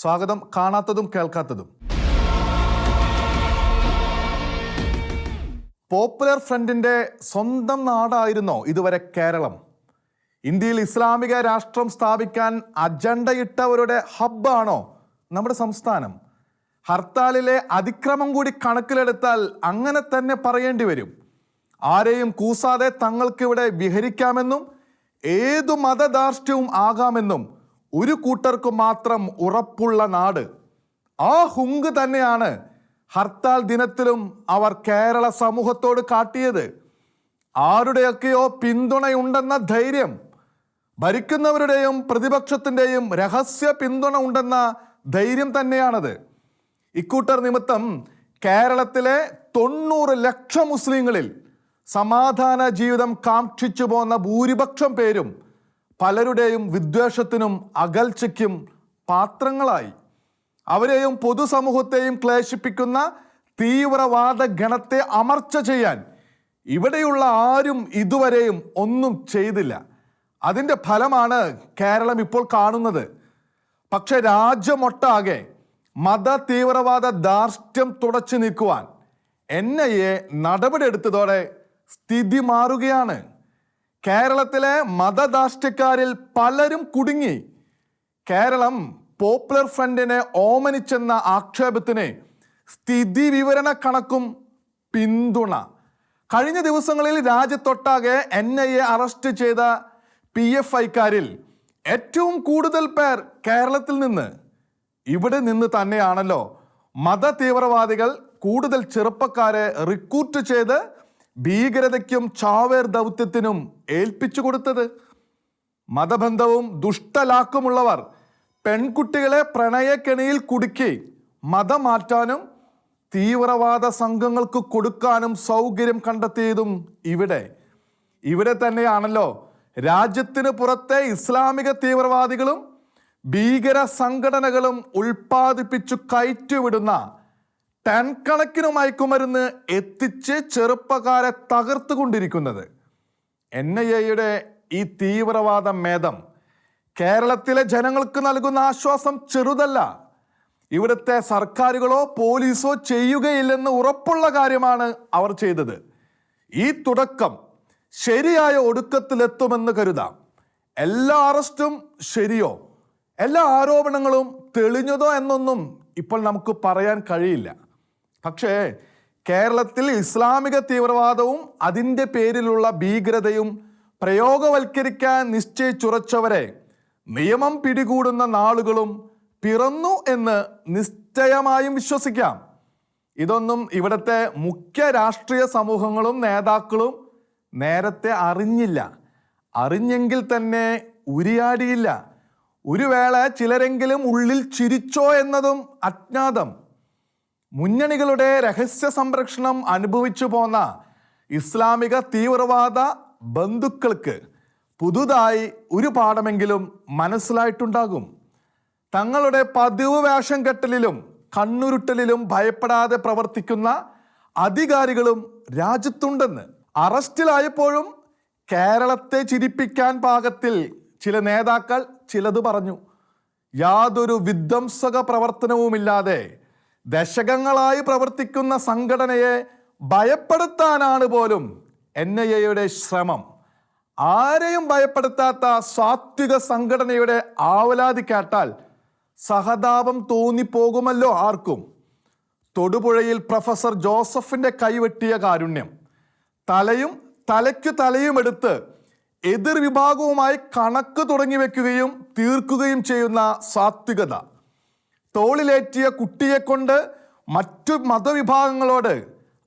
സ്വാഗതം കാണാത്തതും കേൾക്കാത്തതും. പോപ്പുലർ ഫ്രണ്ടിന്റെ സ്വന്തം നാടായിരുന്നോ ഇതുവരെ കേരളം? ഇന്ത്യയിൽ ഇസ്ലാമിക രാഷ്ട്രം സ്ഥാപിക്കാൻ അജണ്ടയിട്ടവരുടെ ഹബ്ബാണോ നമ്മുടെ സംസ്ഥാനം? ഹർത്താലിലെ അതിക്രമം കൂടി കണക്കിലെടുത്താൽ അങ്ങനെ തന്നെ പറയേണ്ടി വരും. ആരെയും കൂസാതെ തങ്ങൾക്കിവിടെ വിഹരിക്കാമെന്നും ഏതു മതദാർഷ്ട്യവും ആകാമെന്നും ഒരു കൂട്ടർക്ക് മാത്രം ഉറപ്പുള്ള നാട്. ആ ഹുങ്ക് തന്നെയാണ് ഹർത്താൽ ദിനത്തിലും അവർ കേരള സമൂഹത്തോട് കാട്ടിയത്. ആരുടെയൊക്കെയോ പിന്തുണയുണ്ടെന്ന ധൈര്യം ഭരിക്കുന്നവരുടെയും പ്രതിപക്ഷത്തിന്റെയും രഹസ്യ പിന്തുണ ഉണ്ടെന്ന ധൈര്യം തന്നെയാണത്. ഇക്കൂട്ടർ നിമിത്തം കേരളത്തിലെ തൊണ്ണൂറ് ലക്ഷം മുസ്ലിങ്ങളിൽ സമാധാന ജീവിതം കാക്ഷിച്ചു പോന്ന ഭൂരിപക്ഷം പേരും പലരുടെയും വിദ്വേഷത്തിനും അകൽച്ചയ്ക്കും പാത്രങ്ങളായി. അവരെയും പൊതുസമൂഹത്തെയും ക്ലേശിപ്പിക്കുന്ന തീവ്രവാദ ഗണത്തെ അമർച്ച ചെയ്യാൻ ഇവിടെയുള്ള ആരും ഇതുവരെയും ഒന്നും ചെയ്തില്ല. അതിന്റെ ഫലമാണ് കേരളം ഇപ്പോൾ കാണുന്നത്. പക്ഷെ രാജ്യമൊട്ടാകെ മത തീവ്രവാദ ധാർഷ്ട്യം തുടച്ചു നീക്കുവാൻ എൻ ഐ എ നടപടിയെടുത്തതോടെ സ്ഥിതി മാറുകയാണ്. കേരളത്തിലെ മതദാഷ്ട്യക്കാരിൽ പലരും കുടുങ്ങി. കേരളം പോപ്പുലർ ഫ്രണ്ടിനെ ഓമനിച്ചെന്ന ആക്ഷേപത്തിന് സ്ഥിതി വിവരണ കണക്കും പിന്തുണ. കഴിഞ്ഞ ദിവസങ്ങളിൽ രാജ്യത്തൊട്ടാകെ എൻ ഐ എ അറസ്റ്റ് ചെയ്ത പി എഫ് ഐക്കാരിൽ ഏറ്റവും കൂടുതൽ പേർ കേരളത്തിൽ നിന്ന്. ഇവിടെ നിന്ന് തന്നെയാണല്ലോ മത തീവ്രവാദികൾ കൂടുതൽ ചെറുപ്പക്കാരെ റിക്രൂട്ട് ചെയ്ത് ഭീകരതയ്ക്കും ചാവേർ ദൗത്യത്തിനും ഏൽപ്പിച്ചു കൊടുത്തത്. മതബന്ധവും ദുഷ്ടലാക്കുമുള്ളവർ പെൺകുട്ടികളെ പ്രണയക്കെണിയിൽ കുടുക്കി മതം മാറ്റാനും തീവ്രവാദ സംഘങ്ങൾക്ക് കൊടുക്കാനും സൗകര്യം കണ്ടെത്തിയതും ഇവിടെ. ഇവിടെ തന്നെയാണല്ലോ രാജ്യത്തിന് പുറത്തെ ഇസ്ലാമിക തീവ്രവാദികളും ഭീകര സംഘടനകളും ഉൽപ്പാദിപ്പിച്ചു കയറ്റിവിടുന്ന ടൺ കണക്കിന് മയക്കുമരുന്ന് എത്തിച്ച് ചെറുപ്പക്കാരെ തകർത്തുകൊണ്ടിരിക്കുന്നത്. എൻ ഐ എയുടെ ഈ തീവ്രവാദ മേധം കേരളത്തിലെ ജനങ്ങൾക്ക് നൽകുന്ന ആശ്വാസം ചെറുതല്ല. ഇവിടുത്തെ സർക്കാരുകളോ പോലീസോ ചെയ്യുകയില്ലെന്ന് ഉറപ്പുള്ള കാര്യമാണ് അവർ ചെയ്തത്. ഈ തുടക്കം ശരിയായ ഒടുക്കത്തിലെത്തുമെന്ന് കരുതാം. എല്ലാ അറസ്റ്റും ശരിയോ? എല്ലാ ആരോപണങ്ങളും തെളിഞ്ഞതോ എന്നൊന്നും ഇപ്പോൾ നമുക്ക് പറയാൻ കഴിയില്ല. പക്ഷേ കേരളത്തിൽ ഇസ്ലാമിക തീവ്രവാദവും അതിന്റെ പേരിലുള്ള ഭീകരതയും പ്രയോഗവൽക്കരിക്കാൻ നിശ്ചയിച്ചുറച്ചവരെ നിയമം പിടികൂടുന്ന നാളുകളും പിറന്നു എന്ന് നിശ്ചയമായും വിശ്വസിക്കാം. ഇതൊന്നും ഇവിടുത്തെ മുഖ്യ രാഷ്ട്രീയ സമൂഹങ്ങളും നേതാക്കളും നേരത്തെ അറിഞ്ഞില്ല. അറിഞ്ഞെങ്കിൽ തന്നെ ഉരിയാടിയില്ല. ഒരു വേള ചിലരെങ്കിലും ഉള്ളിൽ ചിരിച്ചോ എന്നതും അജ്ഞാതം. മുന്നണികളുടെ രഹസ്യ സംരക്ഷണം അനുഭവിച്ചു പോന്ന ഇസ്ലാമിക തീവ്രവാദ ബന്ധുക്കൾക്ക് പുതുതായി ഒരു പാഠമെങ്കിലും മനസ്സിലായിട്ടുണ്ടാകും. തങ്ങളുടെ പതിവ് വേഷം കെട്ടലിലും കണ്ണുരുട്ടലിലും ഭയപ്പെടാതെ പ്രവർത്തിക്കുന്ന അധികാരികളും രാജ്യത്തുണ്ടെന്ന്. അറസ്റ്റിലായപ്പോഴും കേരളത്തെ ചിരിപ്പിക്കാൻ പാകത്തിൽ ചില നേതാക്കൾ ചിലത് പറഞ്ഞു. യാതൊരു വിധ്വംസക പ്രവർത്തനവുമില്ലാതെ ദശകങ്ങളായി പ്രവർത്തിക്കുന്ന സംഘടനയെ ഭയപ്പെടുത്താനാണ് പോലും എൻ ഐ എയുടെ ശ്രമം. ആരെയും ഭയപ്പെടുത്താത്ത സാത്വിക സംഘടനയുടെ ആവലാതി കേട്ടാൽ സഹതാപം തോന്നിപ്പോകുമല്ലോ ആർക്കും. തൊടുപുഴയിൽ പ്രൊഫസർ ജോസഫിന്റെ കൈവെട്ടിയ കാരുണ്യം. തലയും തലയ്ക്കു തലയും എടുത്ത് എതിർ വിഭാഗവുമായി കണക്ക് തുടങ്ങി വെക്കുകയും തീർക്കുകയും ചെയ്യുന്ന സാത്വികത. തോളിലേറ്റിയ കുട്ടിയെക്കൊണ്ട് മറ്റു മതവിഭാഗങ്ങളോട്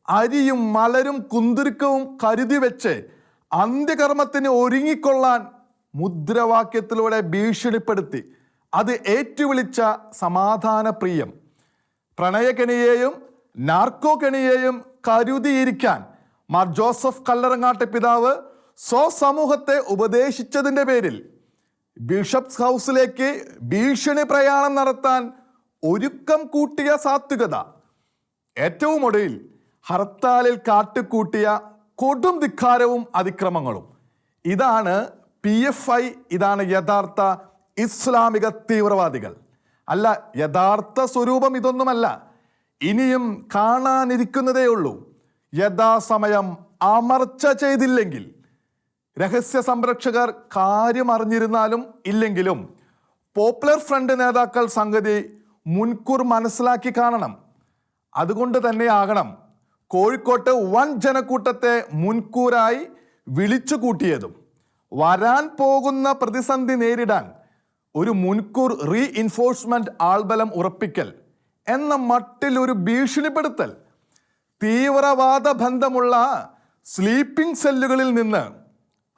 അരിയും മലരും കുന്തിരുക്കവും കരുതി വെച്ച് അന്ത്യകർമ്മത്തിന് ഒരുങ്ങിക്കൊള്ളാൻ മുദ്രാവാക്യത്തിലൂടെ ഭീഷണിപ്പെടുത്തി. അത് ഏറ്റുവിളിച്ച സമാധാന പ്രിയം പ്രണയകെണിയെയും നാർക്കോ കെണിയെയും കരുതിയിരിക്കാൻ മാർ ജോസഫ് കല്ലറങ്ങാട്ടെ പിതാവ് സ്വസമൂഹത്തെ ഉപദേശിച്ചതിന്റെ പേരിൽ ബിഷപ്സ് ഹൗസിലേക്ക് ഭീഷണി പ്രയാണം നടത്താൻ ഒരുക്കം കൂട്ടിയ സാത്വികത. ഏറ്റവും ഒടുവിൽ ഹർത്താലിൽ കാട്ടുകൂട്ടിയ കൊടും ധിക്കാരവും അതിക്രമങ്ങളും. ഇതാണ് പി എഫ് ഐ ഇതാണ് യഥാർത്ഥ ഇസ്ലാമിക തീവ്രവാദികൾ. അല്ല യഥാർത്ഥ സ്വരൂപം ഇതൊന്നുമല്ല. ഇനിയും കാണാനിരിക്കുന്നതേ ഉള്ളൂ. യഥാസമയം അമർച്ച ചെയ്തില്ലെങ്കിൽ രഹസ്യ സംരക്ഷകർ കാര്യം അറിഞ്ഞിരുന്നാലും ഇല്ലെങ്കിലും പോപ്പുലർ ഫ്രണ്ട് നേതാക്കൾ സംഗതി മുൻകൂർ മനസ്സിലാക്കി കാണണം. അതുകൊണ്ട് തന്നെയാകണം കോഴിക്കോട്ട് വൻ ജനക്കൂട്ടത്തെ മുൻകൂറായി വിളിച്ചു കൂട്ടിയതും. വരാൻ പോകുന്ന പ്രതിസന്ധി നേരിടാൻ ഒരു മുൻകൂർ റീ ഇൻഫോഴ്സ്മെന്റ് ആൾബലം ഉറപ്പിക്കൽ എന്ന മട്ടിൽ ഒരു ഭീഷണിപ്പെടുത്തൽ തീവ്രവാദ ബന്ധമുള്ള സ്ലീപ്പിംഗ് സെല്ലുകളിൽ നിന്ന്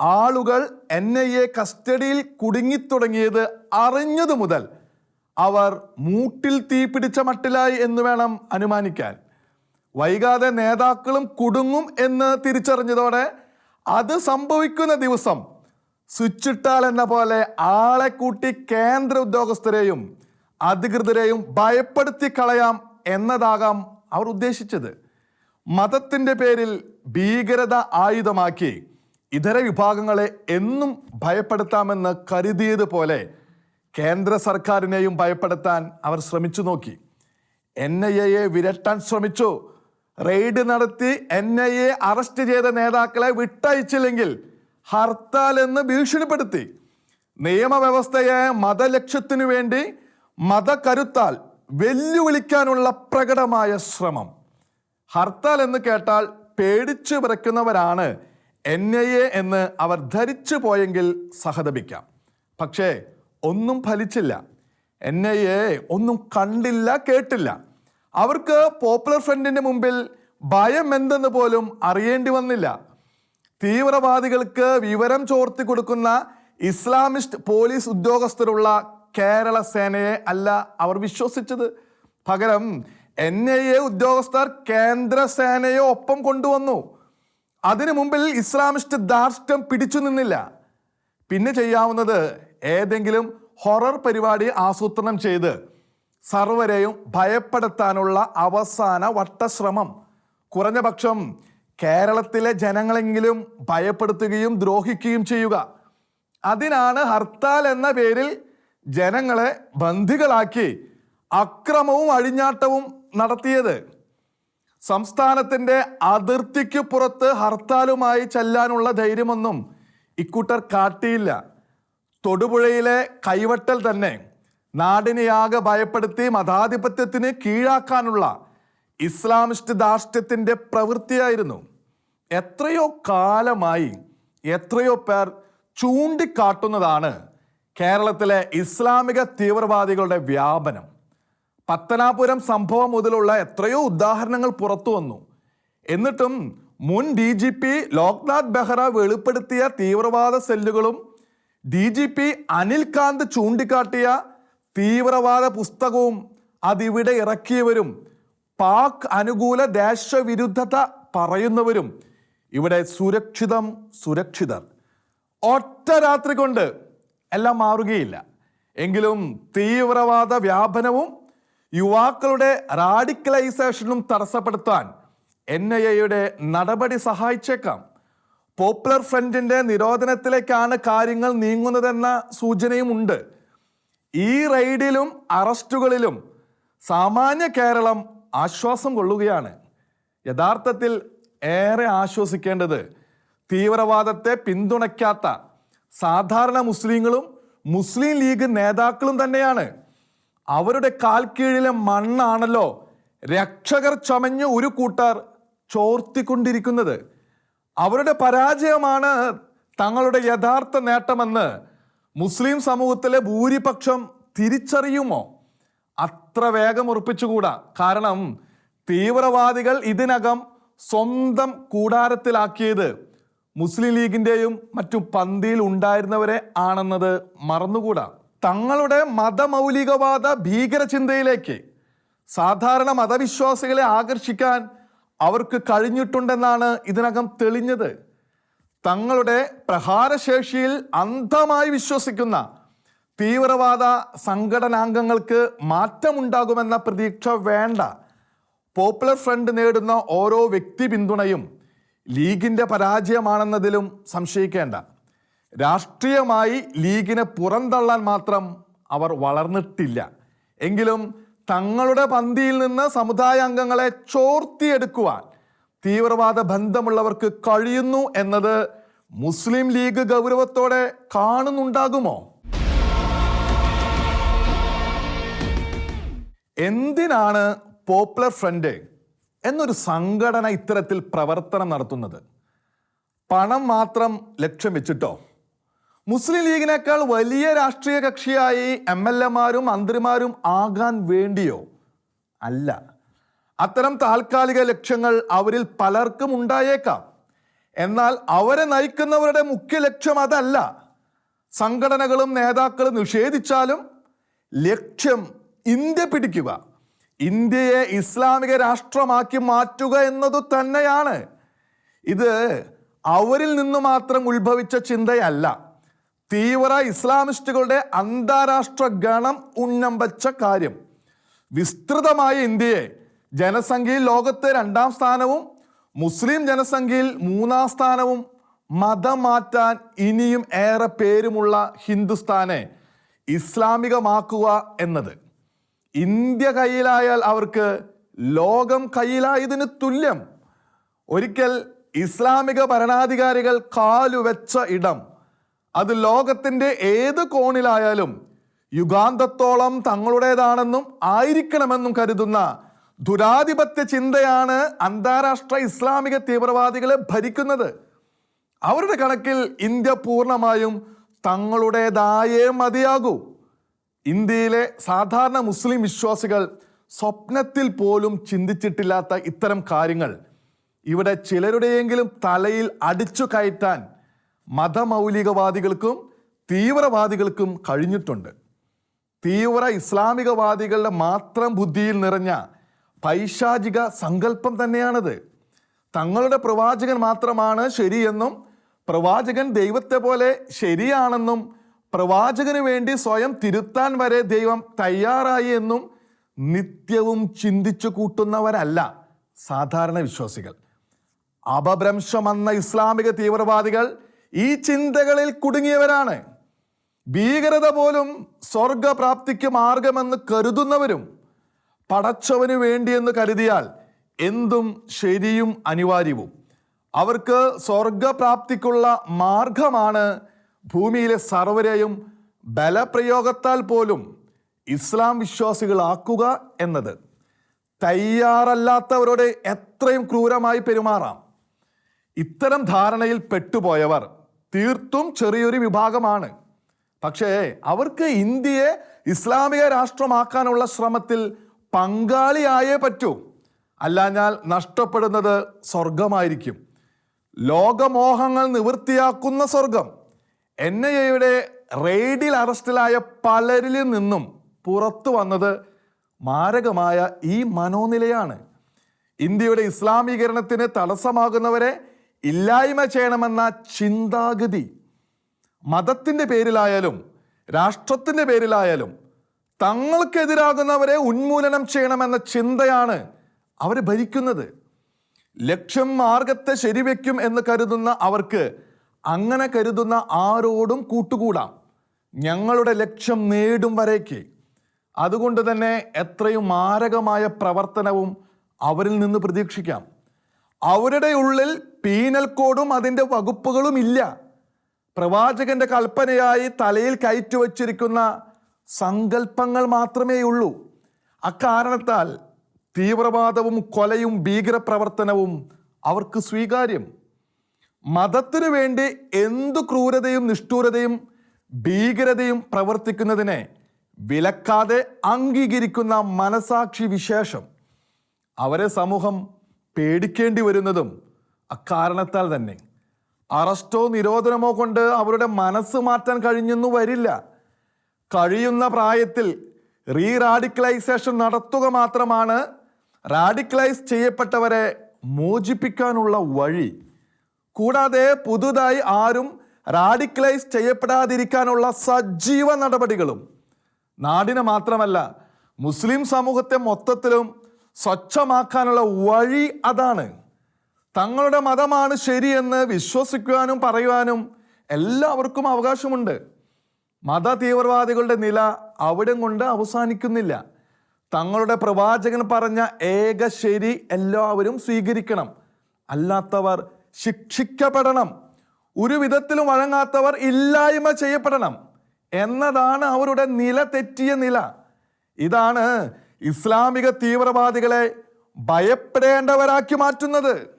ആളുകൾ എൻ ഐ എ കസ്റ്റഡിയിൽ കുടുങ്ങിത്തുടങ്ങിയത് അറിഞ്ഞതു മുതൽ അവർ മൂട്ടിൽ തീ പിടിച്ച മട്ടിലായി എന്ന് വേണം അനുമാനിക്കാൻ. വൈകാതെ നേതാക്കളും കുടുങ്ങും എന്ന് തിരിച്ചറിഞ്ഞതോടെ അത് സംഭവിക്കുന്ന ദിവസം സ്വിച്ചിട്ടാൽ എന്ന പോലെ ആളെ കൂട്ടി കേന്ദ്ര ഉദ്യോഗസ്ഥരെയും അധികൃതരെയും ഭയപ്പെടുത്തി കളയാം എന്നതാകാം അവർ ഉദ്ദേശിച്ചത്. മതത്തിന്റെ പേരിൽ ഭീകരത ആയുധമാക്കി ഇതര വിഭാഗങ്ങളെ എന്നും ഭയപ്പെടുത്താമെന്ന് കരുതിയതുപോലെ കേന്ദ്ര സർക്കാരിനെയും ഭയപ്പെടുത്താൻ അവർ ശ്രമിച്ചു നോക്കി. എൻ ഐ എയെ വിരട്ടാൻ ശ്രമിച്ചു. റെയ്ഡ് നടത്തി എൻ ഐ എ അറസ്റ്റ് ചെയ്ത നേതാക്കളെ വിട്ടയച്ചില്ലെങ്കിൽ ഹർത്താൽ എന്ന് ഭീഷണിപ്പെടുത്തി. നിയമവ്യവസ്ഥയെ മതലക്ഷ്യത്തിനു വേണ്ടി മതകരുത്താൽ വെല്ലുവിളിക്കാനുള്ള പ്രകടമായ ശ്രമം. ഹർത്താൽ എന്ന് കേട്ടാൽ പേടിച്ചു വിറയ്ക്കുന്നവരാണ് എൻ ഐ എ എന്ന് അവർ ധരിച്ചു പോയെങ്കിൽ സഹതപിക്കാം. പക്ഷേ ഒന്നും ഫലിച്ചില്ല. എൻ ഐ എ ഒന്നും കണ്ടില്ല കേട്ടില്ല. അവർക്ക് പോപ്പുലർ ഫ്രണ്ടിന്റെ മുമ്പിൽ ഭയം എന്തെന്ന് പോലും അറിയേണ്ടി വന്നില്ല. തീവ്രവാദികൾക്ക് വിവരം ചോർത്തി കൊടുക്കുന്ന ഇസ്ലാമിസ്റ്റ് പോലീസ് ഉദ്യോഗസ്ഥരുള്ള കേരള സേനയെ അല്ല അവർ വിശ്വസിച്ചത്. പകരം എൻ ഐ എ ഉദ്യോഗസ്ഥർ കേന്ദ്ര സേനയെ ഒപ്പം കൊണ്ടുവന്നു. അതിനു മുമ്പിൽ ഇസ്ലാമിസ്റ്റ് ധാർഷ്ട്യം പിടിച്ചു നിന്നില്ല. പിന്നെ ചെയ്യാവുന്നത് ഏതെങ്കിലും ഹൊറർ പരിപാടി ആസൂത്രണം ചെയ്ത് സർവരെയും ഭയപ്പെടുത്താനുള്ള അവസാന വട്ടശ്രമം. കുറഞ്ഞ പക്ഷം കേരളത്തിലെ ജനങ്ങളെങ്കിലും ഭയപ്പെടുത്തുകയും ദ്രോഹിക്കുകയും ചെയ്യുക. അതിനാണ് ഹർത്താൽ എന്ന പേരിൽ ജനങ്ങളെ ബന്ധികളാക്കി അക്രമവും അഴിഞ്ഞാട്ടവും നടത്തിയത്. സംസ്ഥാനത്തിന്റെ അതിർത്തിക്ക് പുറത്ത് ഹർത്താലുമായി ചെല്ലാനുള്ള ധൈര്യമൊന്നും ഇക്കൂട്ടർ കാട്ടിയില്ല. തൊടുപുഴയിലെ കൈവട്ടൽ തന്നെ നാടിനെയാകെ ഭയപ്പെടുത്തി മതാധിപത്യത്തിന് കീഴാക്കാനുള്ള ഇസ്ലാമിസ്റ്റ് ധാർഷ്ട്യത്തിന്റെ പ്രവൃത്തിയായിരുന്നു. എത്രയോ കാലമായി എത്രയോ പേർ ചൂണ്ടിക്കാട്ടുന്നതാണ് കേരളത്തിലെ ഇസ്ലാമിക തീവ്രവാദികളുടെ വ്യാപനം. പത്തനാപുരം സംഭവം മുതലുള്ള എത്രയോ ഉദാഹരണങ്ങൾ പുറത്തു വന്നു. എന്നിട്ടും മുൻ D G P Loknath Behera വെളിപ്പെടുത്തിയ തീവ്രവാദ സെല്ലുകളും ഡി ജി പി അനിൽകാന്ത് ചൂണ്ടിക്കാട്ടിയ തീവ്രവാദ പുസ്തകവും അതിവിടെ ഇറക്കിയവരും പാക് അനുകൂല ദേശവിരുദ്ധത പറയുന്നവരും ഇവിടെ സുരക്ഷിതം സുരക്ഷിതർ. ഒറ്റ രാത്രി കൊണ്ട് എല്ലാം മാറുകയില്ല. എങ്കിലും തീവ്രവാദ വ്യാപനവും യുവാക്കളുടെ റാഡിക്കലൈസേഷനും തടസ്സപ്പെടുത്താൻ എൻ ഐ എയുടെ നടപടി സഹായിച്ചേക്കാം. പോപ്പുലർ ഫ്രണ്ടിന്റെ നിരോധനത്തിലേക്കാണ് കാര്യങ്ങൾ നീങ്ങുന്നതെന്ന സൂചനയും ഉണ്ട് ഈ റെയ്ഡിലും അറസ്റ്റുകളിലും സാമാന്യ കേരളം ആശ്വാസം കൊള്ളുകയാണ്. യഥാർത്ഥത്തിൽ ഏറെ ആശ്വസിക്കേണ്ടത് തീവ്രവാദത്തെ പിന്തുണയ്ക്കാത്ത സാധാരണ മുസ്ലിങ്ങളും മുസ്ലിം ലീഗ് നേതാക്കളും തന്നെയാണ്. അവരുടെ കാൽക്കീഴിലെ കീഴിലെ മണ്ണാണല്ലോ രക്ഷകർ ചമഞ്ഞ് ഒരു കൂട്ടർ ചോർത്തിക്കൊണ്ടിരിക്കുന്നത്. അവരുടെ പരാജയമാണ് തങ്ങളുടെ യഥാർത്ഥ നേട്ടമെന്ന് മുസ്ലിം സമൂഹത്തിലെ ഭൂരിപക്ഷം തിരിച്ചറിയുമോ? അത്ര വേഗം ഉറപ്പിച്ചുകൂടാ. കാരണം തീവ്രവാദികൾ ഇതിനകം സ്വന്തം കൂടാരത്തിലാക്കിയത് മുസ്ലിം ലീഗിന്റെയും മറ്റു പന്തിയിൽ ഉണ്ടായിരുന്നവരെ ആണെന്നത് മറന്നുകൂടാ. തങ്ങളുടെ മതമൗലികവാദ ഭീകരചിന്തയിലേക്ക് സാധാരണ മതവിശ്വാസികളെ ആകർഷിക്കാൻ അവർക്ക് കഴിഞ്ഞിട്ടുണ്ടെന്നാണ് ഇതിനകം തെളിഞ്ഞത്. തങ്ങളുടെ പ്രഹാരശേഷിയിൽ അന്ധമായി വിശ്വസിക്കുന്ന തീവ്രവാദ സംഘടനാംഗങ്ങൾക്ക് മാറ്റമുണ്ടാകുമെന്ന പ്രതീക്ഷ വേണ്ട. പോപ്പുലർ ഫ്രണ്ട് നേടുന്ന ഓരോ വ്യക്തി പിന്തുണയും ലീഗിന്റെ പരാജയമാണെന്നതിലും സംശയിക്കേണ്ട. രാഷ്ട്രീയമായി ലീഗിനെ പുറന്തള്ളാൻ മാത്രം അവർ വളർന്നിട്ടില്ല. എങ്കിലും തങ്ങളുടെ പന്തിയിൽ നിന്ന് സമുദായ അംഗങ്ങളെ ചോർത്തിയെടുക്കുവാൻ തീവ്രവാദ ബന്ധമുള്ളവർക്ക് കഴിയുന്നു എന്നത് മുസ്ലിം ലീഗ് ഗൗരവത്തോടെ കാണുന്നുണ്ടാകുമോ? എന്തിനാണ് പോപ്പുലർ ഫ്രണ്ട് എന്നൊരു സംഘടന ഇത്തരത്തിൽ പ്രവർത്തനം നടത്തുന്നത്? പണം മാത്രം ലക്ഷ്യം വെച്ചിട്ടോ? മുസ്ലിം ലീഗിനേക്കാൾ വലിയ രാഷ്ട്രീയ കക്ഷിയായി എം എൽ എമാരും മന്ത്രിമാരും ആകാൻ വേണ്ടിയോ? അല്ല. അത്തരം താൽക്കാലിക ലക്ഷ്യങ്ങൾ അവരിൽ പലർക്കും ഉണ്ടായേക്കാം. എന്നാൽ അവരെ നയിക്കുന്നവരുടെ മുഖ്യ ലക്ഷ്യം അതല്ല. സംഘടനകളും നേതാക്കളും നിഷേധിച്ചാലും ലക്ഷ്യം ഇന്ത്യ പിടിക്കുക. ഇന്ത്യയെ ഇസ്ലാമിക രാഷ്ട്രമാക്കി മാറ്റുക എന്നതു തന്നെയാണ്. ഇത് അവരിൽ നിന്ന് മാത്രം ഉത്ഭവിച്ച ചിന്തയല്ല. തീവ്ര ഇസ്ലാമിസ്റ്റുകളുടെ അന്താരാഷ്ട്ര ഗണം ഉന്നം വച്ച കാര്യം. വിസ്തൃതമായ ഇന്ത്യയെ ജനസംഖ്യയിൽ ലോകത്തെ രണ്ടാം സ്ഥാനവും മുസ്ലിം ജനസംഖ്യയിൽ മൂന്നാം സ്ഥാനവും മതം മാറ്റാൻ ഇനിയും ഏറെ പേരുമുള്ള ഹിന്ദുസ്ഥാനെ ഇസ്ലാമികമാക്കുക എന്നത്. ഇന്ത്യ കയ്യിലായാൽ അവർക്ക് ലോകം കയ്യിലായതിന് തുല്യം. ഒരിക്കൽ ഇസ്ലാമിക ഭരണാധികാരികൾ കാലുവെച്ച ഇടം അത് ലോകത്തിന്റെ ഏത് കോണിലായാലും യുഗാന്തത്തോളം തങ്ങളുടേതാണെന്നും ആയിരിക്കണമെന്നും കരുതുന്ന ദുരാധിപത്യ ചിന്തയാണ് അന്താരാഷ്ട്ര ഇസ്ലാമിക തീവ്രവാദികളെ ഭരിക്കുന്നത്. അവരുടെ കണക്കിൽ ഇന്ത്യ പൂർണമായും തങ്ങളുടേതായേ മതിയാകൂ. ഇന്ത്യയിലെ സാധാരണ മുസ്ലിം വിശ്വാസികൾ സ്വപ്നത്തിൽ പോലും ചിന്തിച്ചിട്ടില്ലാത്ത ഇത്തരം കാര്യങ്ങൾ. ഇവിടെ ചിലരുടെയെങ്കിലും തലയിൽ അടിച്ചു കയറ്റാൻ മതമൗലികവാദികൾക്കും തീവ്രവാദികൾക്കും കഴിഞ്ഞിട്ടുണ്ട്. തീവ്ര ഇസ്ലാമികവാദികളുടെ മാത്രം ബുദ്ധിയിൽ നിറഞ്ഞ പൈശാചിക സങ്കല്പം തന്നെയാണത്. തങ്ങളുടെ പ്രവാചകൻ മാത്രമാണ് ശരിയെന്നും പ്രവാചകൻ ദൈവത്തെ പോലെ ശരിയാണെന്നും പ്രവാചകന് വേണ്ടി സ്വയം തിരുത്താൻ വരെ ദൈവം തയ്യാറായി എന്നും നിത്യവും ചിന്തിച്ചു കൂട്ടുന്നവരല്ല സാധാരണ വിശ്വാസികൾ. അപഭ്രംശമെന്ന ഇസ്ലാമിക തീവ്രവാദികൾ ഈ ചിന്തകളിൽ കുടുങ്ങിയവരാണ്. ഭീകരത പോലും സ്വർഗപ്രാപ്തിക്ക് മാർഗമെന്ന് കരുതുന്നവരും പടച്ചവന് വേണ്ടിയെന്ന് കരുതിയാൽ എന്തും ശരിയും അനിവാര്യവും. അവർക്ക് സ്വർഗപ്രാപ്തിക്കുള്ള മാർഗമാണ് ഭൂമിയിലെ സർവരെയും ബലപ്രയോഗത്താൽ പോലും ഇസ്ലാം വിശ്വാസികളാക്കുക എന്നത്. തയ്യാറല്ലാത്തവരോട് എത്രയും ക്രൂരമായി പെരുമാറാം. ഇത്തരം ധാരണയിൽ പെട്ടുപോയവർ തീർത്തും ചെറിയൊരു വിഭാഗമാണ്. പക്ഷേ അവർക്ക് ഇന്ത്യയെ ഇസ്ലാമിക രാഷ്ട്രമാക്കാനുള്ള ശ്രമത്തിൽ പങ്കാളിയായേ പറ്റൂ. അല്ലാഞ്ഞാൽ നഷ്ടപ്പെടുന്നത് സ്വർഗമായിരിക്കും. ലോകമോഹങ്ങൾ നിവൃത്തിയാക്കുന്ന സ്വർഗം എൻ ഐ എയുടെ റെയ്ഡിൽ അറസ്റ്റിലായ പലരിൽ നിന്നും പുറത്തു വന്നത് മാരകമായ ഈ മനോനിലയാണ്. ഇന്ത്യയുടെ ഇസ്ലാമീകരണത്തിന് തടസ്സമാകുന്നവരെ ഇല്ലായ്മ ചെയ്യണമെന്ന ചിന്താഗതി മതത്തിന്റെ പേരിലായാലും രാഷ്ട്രത്തിന്റെ പേരിലായാലും തങ്ങൾക്കെതിരാകുന്നവരെ ഉന്മൂലനം ചെയ്യണമെന്ന ചിന്തയാണ് അവർ ഭരിക്കുന്നത്. ലക്ഷ്യം മാർഗത്തെ ശരിവെക്കും എന്ന് കരുതുന്ന അവർക്ക് അങ്ങനെ കരുതുന്ന ആരോടും കൂട്ടുകൂടാം. ഞങ്ങളുടെ ലക്ഷ്യം നേടും വരേക്ക്. അതുകൊണ്ട് തന്നെ എത്രയും മാരകമായ പ്രവർത്തനവും അവരിൽ നിന്ന് പ്രതീക്ഷിക്കാം. അവരുടെ ഉള്ളിൽ പീനൽ കോഡും അതിന്റെ വകുപ്പുകളും ഇല്ല. പ്രവാചകന്റെ കൽപ്പനയായി തലയിൽ കയറ്റുവച്ചിരിക്കുന്ന സങ്കല്പങ്ങൾ മാത്രമേ ഉള്ളൂ. അക്കാരണത്താൽ തീവ്രവാദവും കൊലയും ഭീകരപ്രവർത്തനവും അവർക്ക് സ്വീകാര്യം. മതത്തിനു വേണ്ടി എന്തു ക്രൂരതയും നിഷ്ഠൂരതയും ഭീകരതയും പ്രവർത്തിക്കുന്നതിനെ വിലക്കാതെ അംഗീകരിക്കുന്ന മനസാക്ഷി വിശേഷം. അവരെ സമൂഹം പേടിക്കേണ്ടി വരുന്നതും അക്കാരണത്താൽ തന്നെ. അറസ്റ്റോ നിരോധനമോ കൊണ്ട് അവരുടെ മനസ്സ് മാറ്റാൻ കഴിഞ്ഞെന്നു വരില്ല. കഴിയുന്ന പ്രായത്തിൽ റീ റാഡിക്കലൈസേഷൻ നടത്തുക മാത്രമാണ് റാഡിക്കലൈസ് ചെയ്യപ്പെട്ടവരെ മോചിപ്പിക്കാനുള്ള വഴി. കൂടാതെ പുതുതായി ആരും റാഡിക്കലൈസ് ചെയ്യപ്പെടാതിരിക്കാനുള്ള സജീവ നടപടികളും. നാടിനെ മാത്രമല്ല മുസ്ലിം സമൂഹത്തെ മൊത്തത്തിലും സ്വച്ഛമാക്കാനുള്ള വഴി അതാണ്. തങ്ങളുടെ മതമാണ് ശരിയെന്ന് വിശ്വസിക്കുവാനും പറയുവാനും എല്ലാവർക്കും അവകാശമുണ്ട്. മത തീവ്രവാദികളുടെ നില അവിടം കൊണ്ട് അവസാനിക്കുന്നില്ല. തങ്ങളുടെ പ്രവാചകൻ പറഞ്ഞ ഏക ശരി എല്ലാവരും സ്വീകരിക്കണം. അല്ലാത്തവർ ശിക്ഷിക്കപ്പെടണം. ഒരു വിധത്തിലും വഴങ്ങാത്തവർ ഇല്ലായ്മ ചെയ്യപ്പെടണം. എന്നതാണ് അവരുടെ നില തെറ്റിയ നില. ഇതാണ് ഇസ്ലാമിക തീവ്രവാദികളെ ഭയപ്പെടേണ്ടവരാക്കി മാറ്റുന്നത്.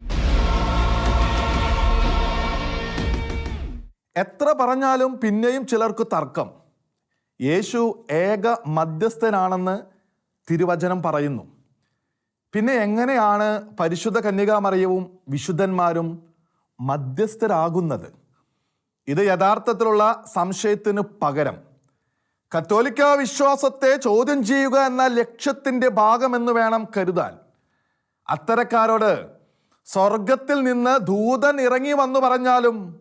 എത്ര പറഞ്ഞാലും പിന്നെയും ചിലർക്ക് തർക്കം. യേശു ഏക മധ്യസ്ഥനാണെന്ന് തിരുവചനം പറയുന്നു. പിന്നെ എങ്ങനെയാണ് പരിശുദ്ധ കന്യകാമറിയവും വിശുദ്ധന്മാരും മധ്യസ്ഥരാകുന്നത്? ഇത് യഥാർത്ഥത്തിലുള്ള സംശയത്തിന് പകരം. കത്തോലിക്ക വിശ്വാസത്തെ ചോദ്യം ചെയ്യുക എന്ന ലക്ഷ്യത്തിന്റെ ഭാഗമെന്ന് വേണം കരുതാൻ. അത്തരക്കാരോട് സ്വർഗത്തിൽ നിന്ന് ദൂതൻ ഇറങ്ങി വന്നു പറഞ്ഞാലും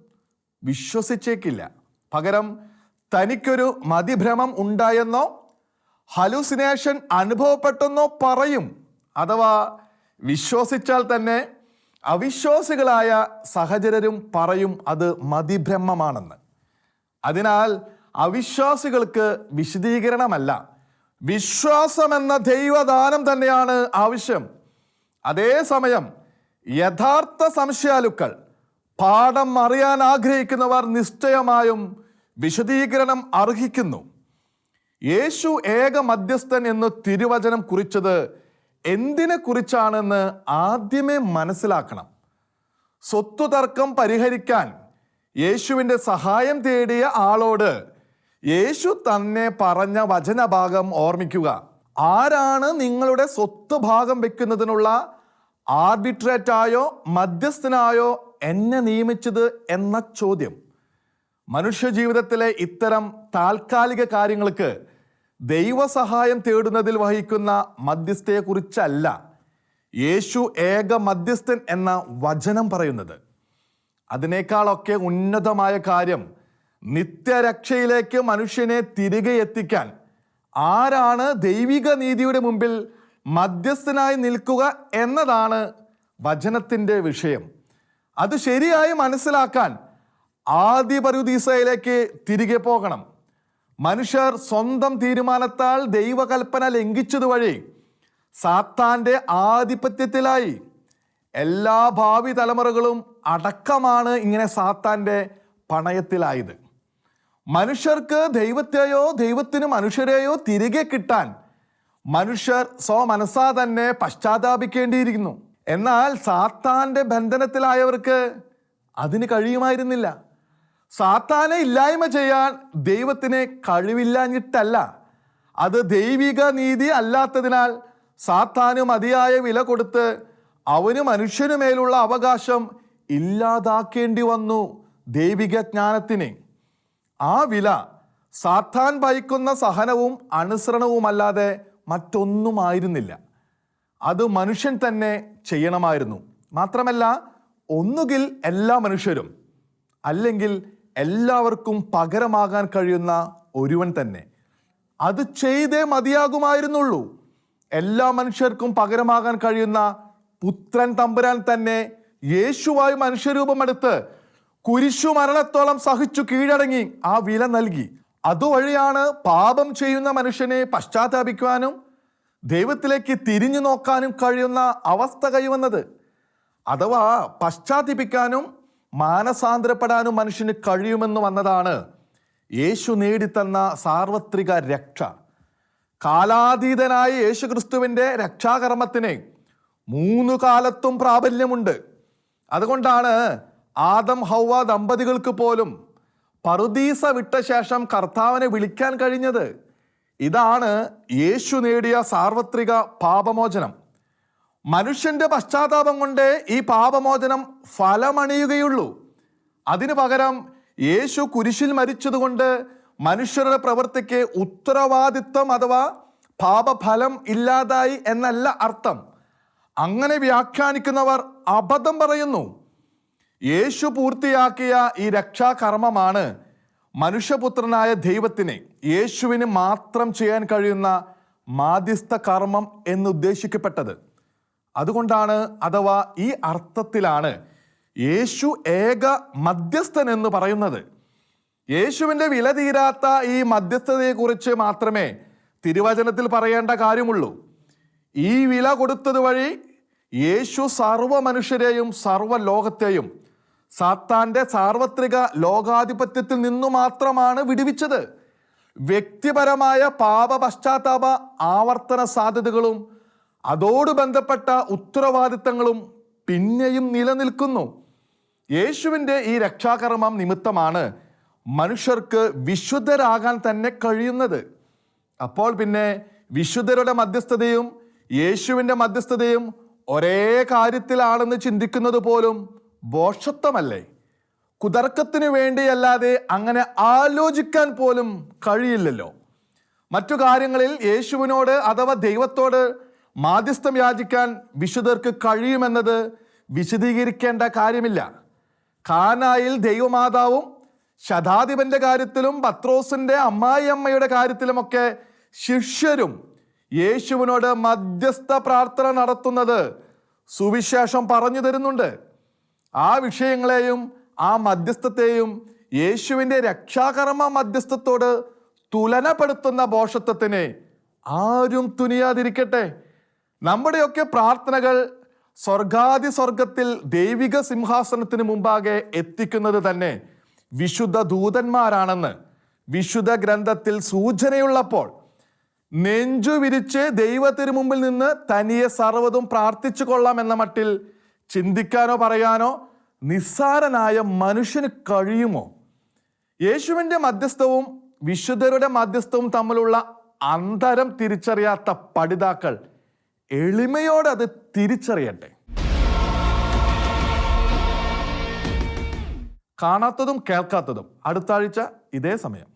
വിശ്വസിച്ചേക്കില്ല. പകരം തനിക്കൊരു മതിഭ്രമം ഉണ്ടായെന്നോ ഹലൂസിനേഷൻ അനുഭവപ്പെട്ടെന്നോ പറയും. അഥവാ വിശ്വസിച്ചാൽ തന്നെ അവിശ്വാസികളായ സഹചരരും പറയും അത് മതിഭ്രമമാണെന്ന്. അതിനാൽ അവിശ്വാസികൾക്ക് വിശദീകരണമല്ല. വിശ്വാസം എന്ന ദൈവദാനം തന്നെയാണ് ആവശ്യം. അതേസമയം യഥാർത്ഥ സംശയാലുക്കൾ പാഠം അറിയാൻ ആഗ്രഹിക്കുന്നവർ നിശ്ചയമായും വിശദീകരണം അർഹിക്കുന്നു. യേശു ഏക മധ്യസ്ഥൻ എന്ന് തിരുവചനം കുറിച്ചത് എന്തിനെ കുറിച്ചാണെന്ന് ആദ്യമേ മനസ്സിലാക്കണം. സ്വത്തു തർക്കം പരിഹരിക്കാൻ യേശുവിന്റെ സഹായം തേടിയ ആളോട് യേശു തന്നെ പറഞ്ഞ വചനഭാഗം ഓർമ്മിക്കുക. ആരാണ് നിങ്ങളുടെ സ്വത്ത് ഭാഗം വെക്കുന്നതിനുള്ള ആർബിട്രേറ്റായോ മധ്യസ്ഥനായോ എന്നെ നിയമിച്ചത് എന്ന ചോദ്യം. മനുഷ്യജീവിതത്തിലെ ഇത്തരം താൽക്കാലിക കാര്യങ്ങൾക്ക് ദൈവസഹായം തേടുന്നതിൽ വഹിക്കുന്ന മധ്യസ്ഥയെക്കുറിച്ചല്ല യേശു ഏക മധ്യസ്ഥൻ എന്ന വചനം പറയുന്നത്. അതിനേക്കാളൊക്കെ ഉന്നതമായ കാര്യം നിത്യരക്ഷയിലേക്ക് മനുഷ്യനെ തിരികെ എത്തിക്കാൻ ആരാണ് ദൈവിക നീതിയുടെ മുമ്പിൽ മധ്യസ്ഥനായി നിൽക്കുക എന്നതാണ് വചനത്തിന്റെ വിഷയം. അത് ശരിയായി മനസ്സിലാക്കാൻ ആദ്യ പരുദീസയിലേക്ക് തിരികെ പോകണം. മനുഷ്യർ സ്വന്തം തീരുമാനത്താൽ ദൈവകൽപ്പന ലംഘിച്ചതുവഴി സാത്താന്റെ ആധിപത്യത്തിലായി എല്ലാ ഭാവി തലമുറകളും അടക്കമാണ് ഇങ്ങനെ സാത്താന്റെ പണയത്തിലായത്. മനുഷ്യർക്ക് ദൈവത്തെയോ ദൈവത്തിന് മനുഷ്യരെയോ തിരികെ കിട്ടാൻ മനുഷ്യർ സ്വമനസ്സാ തന്നെ പശ്ചാത്താപിക്കേണ്ടിയിരിക്കുന്നു. എന്നാൽ സാത്താന്റെ ബന്ധനത്തിലായവർക്ക് അതിന് കഴിയുമായിരുന്നില്ല. സാത്താനെ ഇല്ലായ്മ ചെയ്യാൻ ദൈവത്തിന് കഴിവില്ലാഞ്ഞിട്ടല്ല. അത് ദൈവിക നീതി അല്ലാത്തതിനാൽ സാത്താന് മതിയായ വില കൊടുത്ത് അവന് മനുഷ്യനുമേലുള്ള അവകാശം ഇല്ലാതാക്കേണ്ടി വന്നു ദൈവിക ജ്ഞാനത്തിന്. ആ വില സാത്താൻ ഭയക്കുന്ന സഹനവും അനുസരണവുമല്ലാതെ മറ്റൊന്നുമായിരുന്നില്ല. അത് മനുഷ്യൻ തന്നെ ചെയ്യണമായിരുന്നു. മാത്രമല്ല ഒന്നുകിൽ എല്ലാ മനുഷ്യരും അല്ലെങ്കിൽ എല്ലാവർക്കും പകരമാകാൻ കഴിയുന്ന ഒരുവൻ തന്നെ. അത് ചെയ്തേ മതിയാകുമായിരുന്നുള്ളൂ. എല്ലാ മനുഷ്യർക്കും പകരമാകാൻ കഴിയുന്ന പുത്രൻ തമ്പുരാൻ തന്നെ യേശുവായി മനുഷ്യരൂപമെടുത്ത് കുരിശു മരണത്തോളം സഹിച്ചു കീഴടങ്ങി ആ വില നൽകി. അതുവഴിയാണ് പാപം ചെയ്യുന്ന മനുഷ്യനെ പശ്ചാത്താപിക്കുവാനും ദൈവത്തിലേക്ക് തിരിഞ്ഞു നോക്കാനും കഴിയുന്ന അവസ്ഥ കൈവന്നത്. അഥവാ പശ്ചാത്തിപ്പിക്കാനും മാനസാന്തരപ്പെടാനും മനുഷ്യന് കഴിയുമെന്ന് വന്നതാണ് യേശു നേടിത്തന്ന സാർവത്രിക രക്ഷ. കാലാതീതനായ യേശുക്രിസ്തുവിന്റെ രക്ഷാകർമ്മത്തിന് മൂന്നു കാലത്തും പ്രാബല്യമുണ്ട്. അതുകൊണ്ടാണ് ആദം ഹൗവ ദമ്പതികൾക്ക് പോലും പറുദീസ വിട്ട ശേഷം കർത്താവിനെ വിളിക്കാൻ കഴിഞ്ഞത്. ഇതാണ് യേശു നേടിയ സാർവത്രിക പാപമോചനം. മനുഷ്യന്റെ പശ്ചാത്താപം കൊണ്ട് ഈ പാപമോചനം ഫലമണിയുകയുള്ളൂ. അതിനു പകരം യേശു കുരിശിൽ മരിച്ചതുകൊണ്ട് മനുഷ്യരുടെ പ്രവൃത്തിക്ക് ഉത്തരവാദിത്വം അഥവാ പാപഫലം ഇല്ലാതായി എന്നല്ല അർത്ഥം. അങ്ങനെ വ്യാഖ്യാനിക്കുന്നവർ അബദ്ധം പറയുന്നു. യേശു പൂർത്തിയാക്കിയ ഈ രക്ഷാകർമ്മമാണ് മനുഷ്യപുത്രനായ ദൈവത്തിനെ യേശുവിന് മാത്രം ചെയ്യാൻ കഴിയുന്ന മാധ്യസ്ഥ കർമ്മം എന്നുദ്ദേശിക്കപ്പെട്ടത്. അതുകൊണ്ടാണ് അഥവാ ഈ അർത്ഥത്തിലാണ് യേശു ഏക മധ്യസ്ഥൻ എന്ന് പറയുന്നത്. യേശുവിന്റെ വില തീരാത്ത ഈ മധ്യസ്ഥതയെക്കുറിച്ച് മാത്രമേ തിരുവചനത്തിൽ പറയേണ്ട കാര്യമുള്ളൂ. ഈ വില കൊടുത്തത് വഴി യേശു സർവ മനുഷ്യരെയും സർവ ലോകത്തെയും സാത്താന്റെ സാർവത്രിക ലോകാധിപത്യത്തിൽ നിന്നു മാത്രമാണ് വിടുവിച്ചത്. വ്യക്തിപരമായ പാപ പശ്ചാത്താപ ആവർത്തന സാധ്യതകളും അതോട് ബന്ധപ്പെട്ട ഉത്തരവാദിത്തങ്ങളും പിന്നെയും നിലനിൽക്കുന്നു. യേശുവിന്റെ ഈ രക്ഷാകർമ്മം നിമിത്തമാണ് മനുഷ്യർക്ക് വിശുദ്ധരാകാൻ തന്നെ കഴിയുന്നത്. അപ്പോൾ പിന്നെ വിശുദ്ധരുടെ മധ്യസ്ഥതയും യേശുവിന്റെ മധ്യസ്ഥതയും ഒരേ കാര്യത്തിലാണെന്ന് ചിന്തിക്കുന്നത് പോലും ബോഷത്വമല്ലേ? കുതർക്കത്തിനു വേണ്ടിയല്ലാതെ അങ്ങനെ ആലോചിക്കാൻ പോലും കഴിയില്ലല്ലോ. മറ്റു കാര്യങ്ങളിൽ യേശുവിനോട് അഥവാ ദൈവത്തോട് മാധ്യസ്ഥം യാചിക്കാൻ വിശുദ്ധർക്ക് കഴിയുമെന്നത് വിശദീകരിക്കേണ്ട കാര്യമില്ല. കാനായിൽ ദൈവമാതാവും ശതാധിപന്റെ കാര്യത്തിലും പത്രോസിന്റെ അമ്മായിയമ്മയുടെ കാര്യത്തിലുമൊക്കെ ശിഷ്യരും യേശുവിനോട് മധ്യസ്ഥ പ്രാർത്ഥന നടത്തുന്നത് സുവിശേഷം പറഞ്ഞു തരുന്നുണ്ട്. ആ വിഷയങ്ങളെയും ആ മധ്യസ്ഥത്തെയും യേശുവിന്റെ രക്ഷാകർമ്മ മധ്യസ്ഥത്തോട് തുലനപ്പെടുത്തുന്ന ബോഷത്വത്തിന് ആരും തുനിയാതിരിക്കട്ടെ. നമ്മുടെയൊക്കെ പ്രാർത്ഥനകൾ സ്വർഗാദി സ്വർഗത്തിൽ ദൈവിക സിംഹാസനത്തിന് മുമ്പാകെ എത്തിക്കുന്നത് തന്നെ വിശുദ്ധ ദൂതന്മാരാണെന്ന് വിശുദ്ധ ഗ്രന്ഥത്തിൽ സൂചനയുള്ളപ്പോൾ നെഞ്ചു വിരിച്ച് ദൈവത്തിന് മുമ്പിൽ നിന്ന് തനിയെ സർവതും പ്രാർത്ഥിച്ചു കൊള്ളാം എന്ന മട്ടിൽ ചിന്തിക്കാനോ പറയാനോ നിസ്സാരനായ മനുഷ്യന് കഴിയുമോ? യേശുവിന്റെ മധ്യസ്ഥവും വിശുദ്ധരുടെ മധ്യസ്ഥവും തമ്മിലുള്ള അന്തരം തിരിച്ചറിയാത്ത പഠിതാക്കൾ എളിമയോടെ അത് തിരിച്ചറിയട്ടെ. കാണാത്തതും കേൾക്കാത്തതും. അടുത്ത ആഴ്ച ഇതേ സമയം.